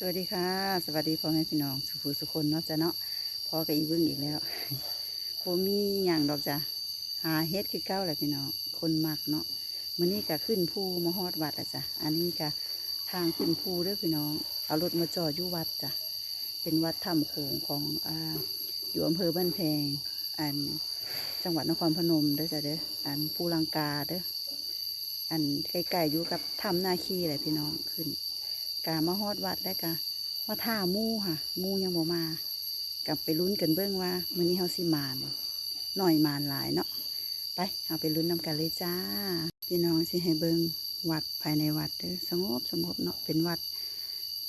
สวัสดีค่ะ สวัสดีพ่อแม่พี่น้อง สุภูสุคนเนาะจ้ะเนาะพอกับอีเบิ้งอีกแล้วโคมีอย่างดอกจ้ะหาเฮ็ดคือเก้าแหละพี่น้องคนมักเนาะมื้อนี้ก็ขึ้นภูมาฮอดวัดแล้วจ้ะอันนี้ก็ทางขึ้นภูเด้อพี่น้อง เอารถมาจอดอยู่วัดจ้ะเป็นวัดถ้ำโขงของอ่าอยู่อำเภอบ้านแพง อันจังหวัดนครพนมเด้อจ้ะเด้ออันภูลังกาเด้ออันใกล้ๆอยู่กับถ้ำนาคีแหละพี่น้องขึ้น กามาฮอดวัดแล้กะมาท่ามู่ค่ะ มู่ยังบ่มา กลับไปลุ้นกันเบิ่งว่ามื้อนี้เฮาสิมานหน่อยมานหลายเนาะไปเอาไปลุ้นนำกันเลยจ้า พี่น้องสิให้เบิ่งวัดภายในวัดเด้อสงบสงบเนาะเป็นวัด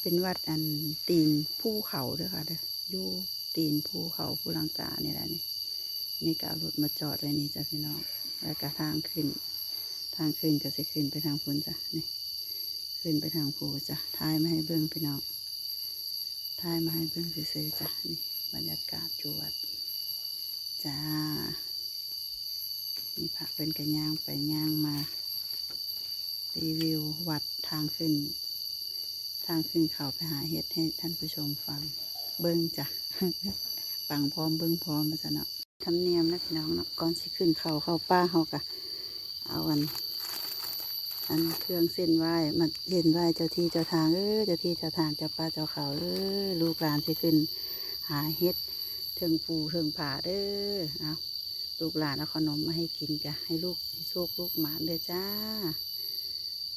เป็นวัดอันตีนภูเขาเด้อค่ะเด้ออยู่ตีนภูเขาภูลังกานี่แหละนี่นี่ก็รถมาจอดไว้นี่จ้ะพี่น้องแล้วก็ทางขึ้น ทางขึ้นก็สิขึ้นไปทางพุ่นจ้ะนี่ ขึ้นไปทางภูจ้ะท้ายมาให้เบิ้งพี่น้องท้ายมาให้เบิ้งซื้อจ้ะนี่บรรยากาศจวดจ้ามีผักเป็นกระย่างไปย่างมารีวิววัดทางขึ้น ทางขึ้นเขาไปหาเห็ดให้ท่านผู้ชมฟังเบิ้งจ้ะปังพร้อมเบิ้งพร้อมมาจ้ะเนาะทำเนียมนะพี่น้องเนาะก่อนสิขึ้นเขาเข้าป้าเขากะเอาอัน อันเครื่องเส้นไหว้มาเส้นไหว้เจ้าที่เจ้าทางเออเจ้าที่เจ้าทางเจ้าป้าเจ้าเขาเออลูกหลานสิขึ้น หาเฮ็ดเทิงปูเทิงผาเด้อเอาลูกหลานเอาขนมมาให้กินกะให้ลูกให้โชคลูกหมานเด้อจ้า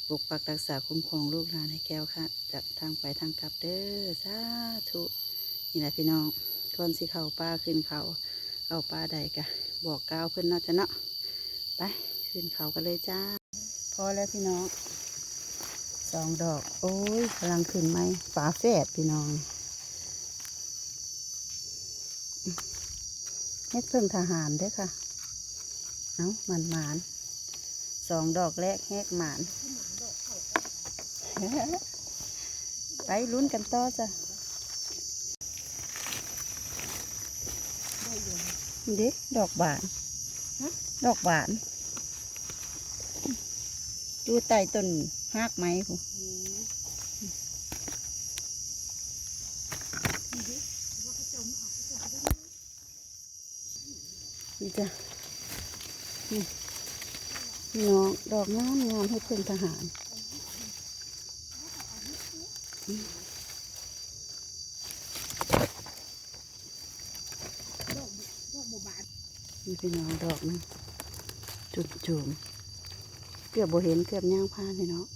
ปกปักรักษาคุ้มครองลูกหลานให้แก้วค่ะจากทางไปทางกลับเด้อสาธุนี่แหละพี่น้องก่อนสิเข้าป้าขึ้นเขาเข้าป้าใดกะบอกกล่าวเพิ่นเนาะจ้ะเนาะไปขึ้นเขากันเลยจ้า อแล้วพี่น้องสองดอก โอ้ยกำลังขึ้นไหมฝาแฝดพี่น้องเฮ็ดเพิ่งทหารเด้อค่ะ เอาหมันหมานสองดอกแรกแหกหมาน ไปลุ้นกันต่อจ้ะเด็กดอกบาน ดอกบาน อยู่ใต้ต้นหากไม้ผู้นี่จ้ะนี่น้องดอกงามงามให้เพื่อนทหารนี่พี่น้องดอกนะจุ่มจุ่มๆ เกือบโบเห็นเกือบย่างพานเลยเนาะ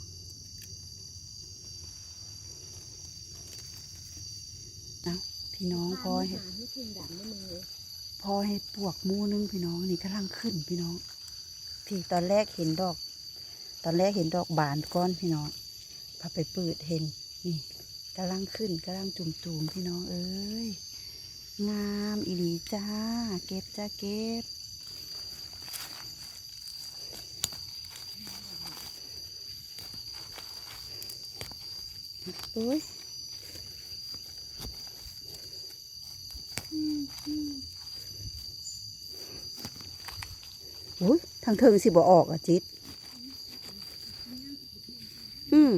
เอาพี่น้องพอเห็ดไม่ทิ้งดังไม่มึงเลยพอเห็ดปวกหมูนึงพี่น้องนี่กำลังขึ้นพี่น้อง พี่ตอนแรกเห็นดอก ตอนแรกเห็นดอกบานก้อนพี่น้องพอไปเปิดเห็นนี่กำลังขึ้นกำลังจุ่มๆพี่น้องเอ้ยงามอีหลีจ้า เก็บจ้าเก็บ อ้ยโอ้ยทางเทิงสิบ่ออกอะจิต อืม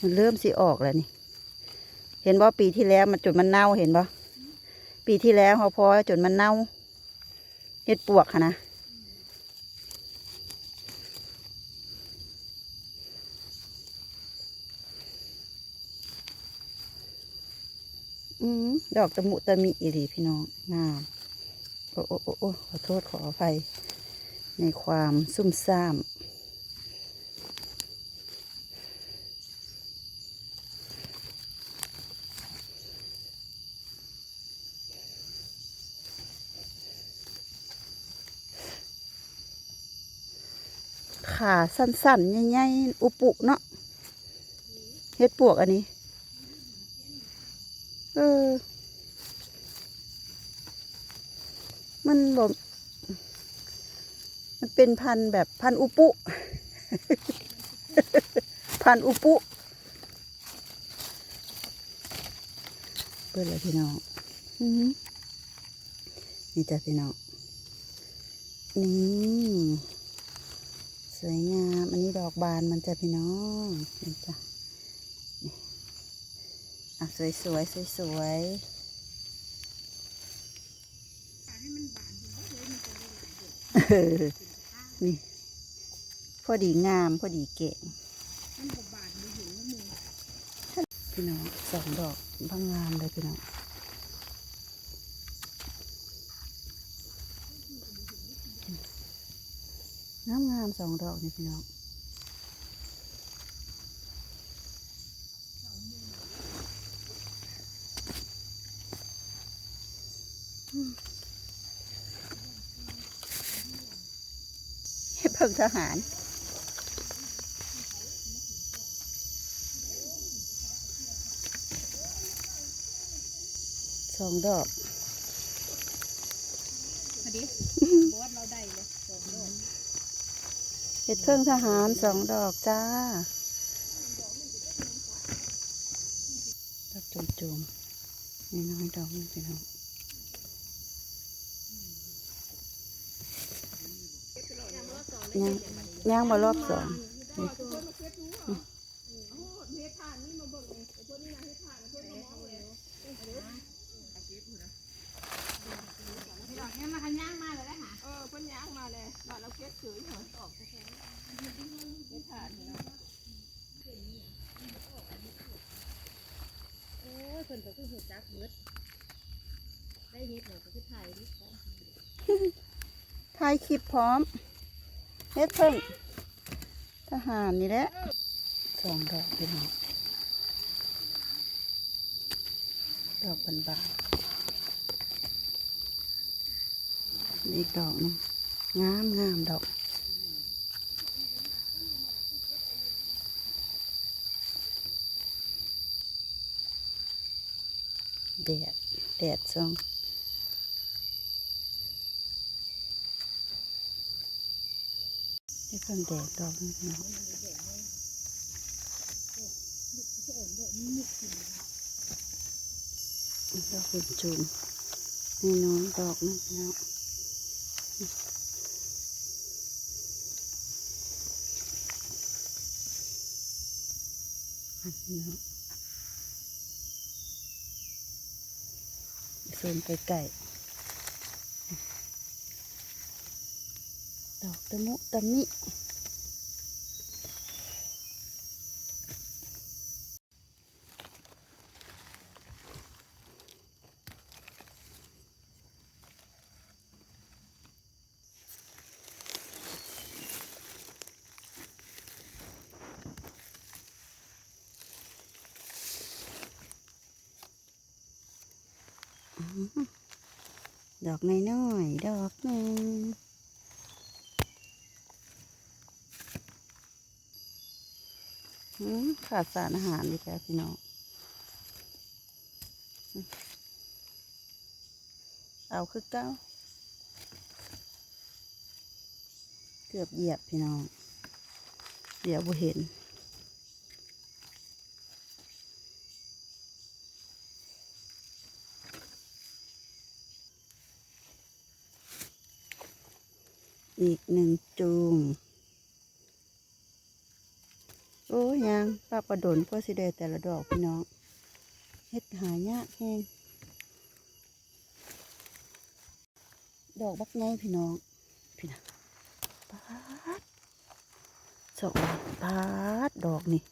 มันเริ่มสิออกแล้วนี่ เห็นบ่ปีที่แล้วมันจนมันเน่าเห็นบ่ปีที่แล้วเขาพอจนมันเน่าเห็ดปวกค่ะนะ อืมดอกตะมุตะมิอีหลีพี่น้องงามโอ้โอ้โอ้โอ้ขอโทษขออภัยในความซุ่มซ่ามขาสั้นๆใหญ่ๆอุปุเนาะเฮ็ดปวกอันนี้ เออ มันบอกมันเป็นพันธุ์แบบพันธุ์อุปุ พันธุ์อุปุ เปิดเลยพี่น้องอื้อหือนี่จ้ะพี่น้อง นี่สวยงาม อันนี้ดอกบานมันจะพี่น้องนี่จ้ะ อะสวยสวยสวยสวยเออนี่ พอดีงาม พอดีเก่งพี่น้องสองดอกพังงามเลยพี่น้องงามงามสองดอกนี่พี่น้อง ให้เพิ่ง ทหาร สองดอกพอดีบอสเราได้เลยสองดอกเห็ดเพิ่งทหารสองดอกจ้า ดอกจุ่มๆนี่น้อยดอกนึงพี่น้อง ย่างย่างมารอบสองนี่ดอกนี้มาคันย่างมาเลยนะคะเออเพิ่นย่างมาเลยบ้านเราเก็บถือเหรอออกแท้ๆไม่ผ่านเนาะโอ้ยคนก็คือหัวจักเบิดได้เฮ็ดหน่อยก็คือถ่ายนิดก่อนถ่ายคลิปพร้อม เฮ็ดเพิ่งทหารนี่แหละสองดอกพี่น้องดอกบานๆนี่อีกดอกหนึงงามงามดอกแดดแดดสอง เพิ่งแดดดอกนี่น้องดอกเป็นจุ่มนี่น้องดอกนึงพี่น้องอันนี้เนาะซูมไปไก่ ดอกตะมุตะมิดอกน้อยๆดอกหนึ่งอืม ขาดสารอาหารดีแกพี่น้อง เอาคือเก้า เกือบเหยียบพี่น้อง เดี๋ยวบ่เห็น อีกหนึ่งจูง อ้ยยังป้าประดนเพื่อสิได้แต่ละดอกพี่น้องเฮ็ดหายากแห้งดอกบักไงพี่น้องพี่น้องปาดสองปาดดอกนี่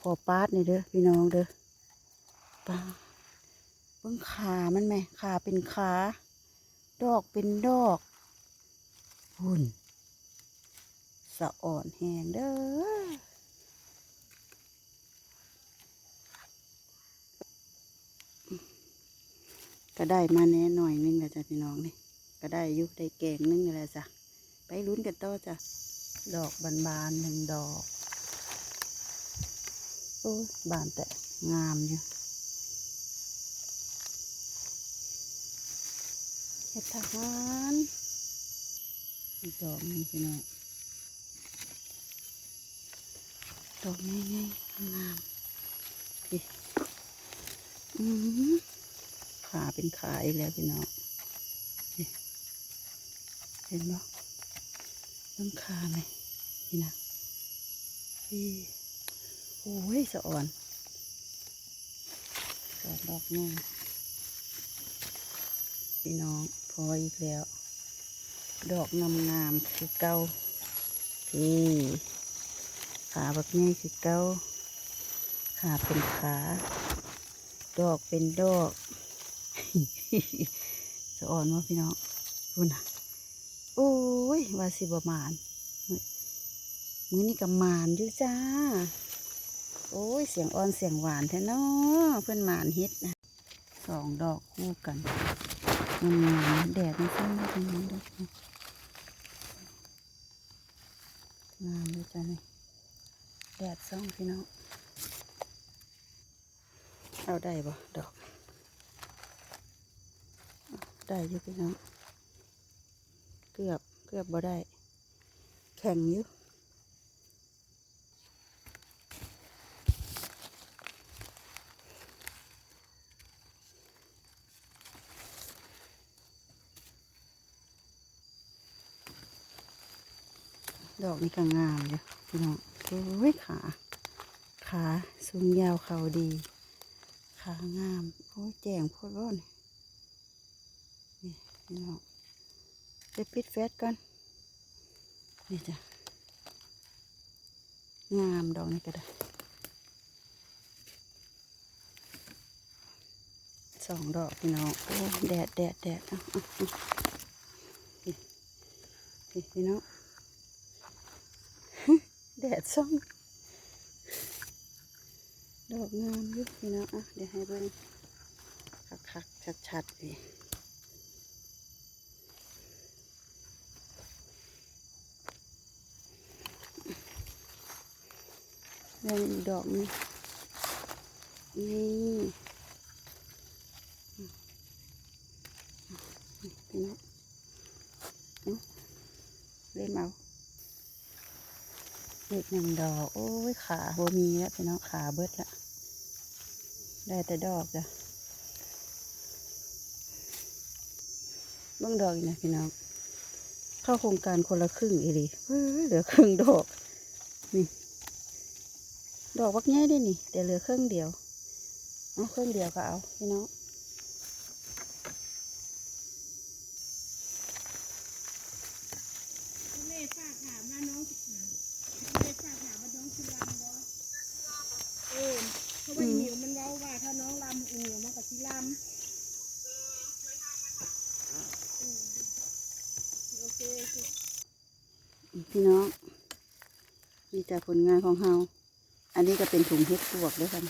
พอปาดนี่เด้อพี่น้องเด้อปาดเบิ่งขามันไหมขาเป็นขาดอกเป็นดอกหุ่นสะอ่อนแหงเด้อ ก็ได้มาแน่หน่อยนึงแล้วจ้ะพี่น้องนี่ก็ได้อยุได้แกงนึงแล้วจ้ะไปลุ้นกันต่อจ้ะดอกบานๆหนึ่งดอกโอ้ยบานแต่งามอยู่เห็ดทหารอีกดอกนึงพี่น้องดอกง่ายๆงามๆพี่อืม ขาเป็นขาอีกแล้วพี่น้องเห็นบ่ต้องขาไหมพี่นะพี่โอ้ยสะอ่อนออกดอกงามพี่น้องพออีกแล้ว ดอกงามงามๆคือเก้านี่ขาแบบนี้คือเก้าขาเป็นขา ดอกเป็นดอก จะอ่อนว่าพี่น้องพูนะโอ้ย ว่าสิบมานมื้อนี่กับมานอยู่จ้า โอ้ย เสียงอ่อนเสียงหวานแท้เนาะเพื่อนมานฮ็ดนะสองดอกคู่กันงามแดดมันซ่อนตรงนี้ด้วยงามด้วยจ้านี่แดดซ่องพี่น้อง เอาได้บ่ดอก ได้อยู่พี่น้องเกือบเกือบบ่ได้ แข็งอยู่ดอกนี่ก็งามอยู่พี่น้องโอ้ยขา ขาสูงยาวเขาดี ขางาม โอ้ยแจงโพดร้อน พี่น้องไปปิดแฟตก่อน นี่จ้ะ งามดอกนี้ก็ได้สองดอกพี่น้อง โอ้แดดแดดแดดเอาเอาเอานี่นี่พี่น้อง แดดส่องดอกงามยุพี่น้องอะเดี๋ยวให้เบิ่งคักๆชัดๆนี่ เรื่องดอกนี้นี่พี่นเอาเล่มเอาเล็กหนึ่งดอก โอ้ยขาบ่มีแล้วพี่น้องขาเบิดละได้แต่ดอกจ้ะบ้างดอกอีกนะพี่น้อง เข้าโครงการคนละครึ่งอีหลีเฮ้ยเหลือครึ่งดอก นี่ ดอกวักง่ายได้นี่ แต่เหลือครึ่งเดียว เอาครึ่งเดียวก็เอาพี่น้องแม่ฝากถามว่าน้องแม่ฝากถามว่าน้องคือลำบ่เออเพราะว่าหิวมันเว้าว่าถ้าน้องลำหิวมันก็สิลำเออโอเคโอเคพี่น้องนี่จากผลงานของเฮา อันนี้ก็เป็นถุงเฮ็ดปวกด้วยกัน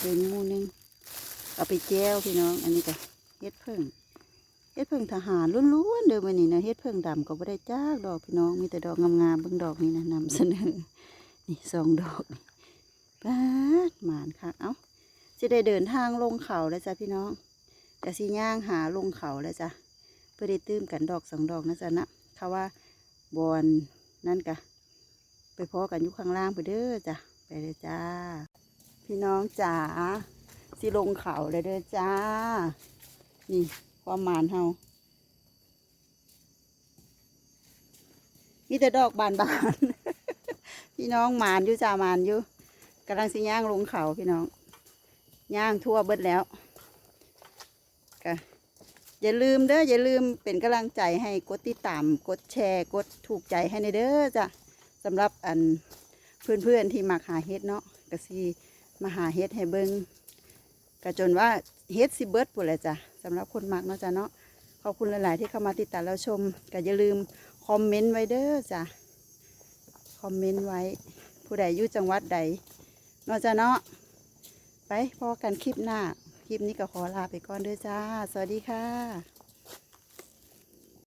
เป็นมูหนึง เอาไปแจ้วพี่น้อง อันนี้ก็เฮ็ดเพิ่งเฮ็ดเพิ่งทหารล้วนๆเดิมวันนี้นะเฮ็ดเพิ่งดำก็บ่ได้จ้ากดอกพี่น้อง มีแต่ดอกงามๆเบิ่งดอกนี้นะนำเสนอ นี่สองดอกนี่ป้าดหมานค่ะ เอ้าจะได้เดินทางลงเขาแล้วจ้ะพี่น้องจะสิย่างหาลงเขาแล้วจ้ะเพื่อได้ตื้มกันดอกสองดอกนะจ๊ะนะเขาว่าบอนนั่นกะ ไปพอกันอยู่ข้างล่างไปเด้อจ้ะไปเลยจ้า พี่น้องจ๋าสิลงเขาเลยเด้อจ้า นี่ความหมานเฮามีแต่ดอกบานบานๆพี่น้องหมานอยู่จ้าหมานอยู่กำลังสิย่างลงเขาพี่น้องย่างทั่วเบิดแล้วกะอย่าลืมเด้ออย่าลืมเป็นกำลังใจให้กดติดตามกดแชร์ กดถูกใจให้ในเด้อจ้ะ สำหรับอันเพื่อนๆที่มักหาเฮ็ดเนาะก็สิมาหาเฮ็ดให้เบิ่งก็จนว่าเฮ็ดสิเบิดปุ่นแหละจ้ะสำหรับคนมักเนาะจ้ะเนาะขอบคุณหลาย ๆ ที่เข้ามาติดตามแล้วชมก็อย่าลืมคอมเมนต์ไว้เด้อจ้ะคอมเมนต์ไว้ ผู้ใดอยู่จังหวัดใดเนาะจ้ะเนาะไปพอกันคลิปหน้า คลิปนี้ก็ขอลาไปก่อนเด้อจ้า สวัสดีค่ะ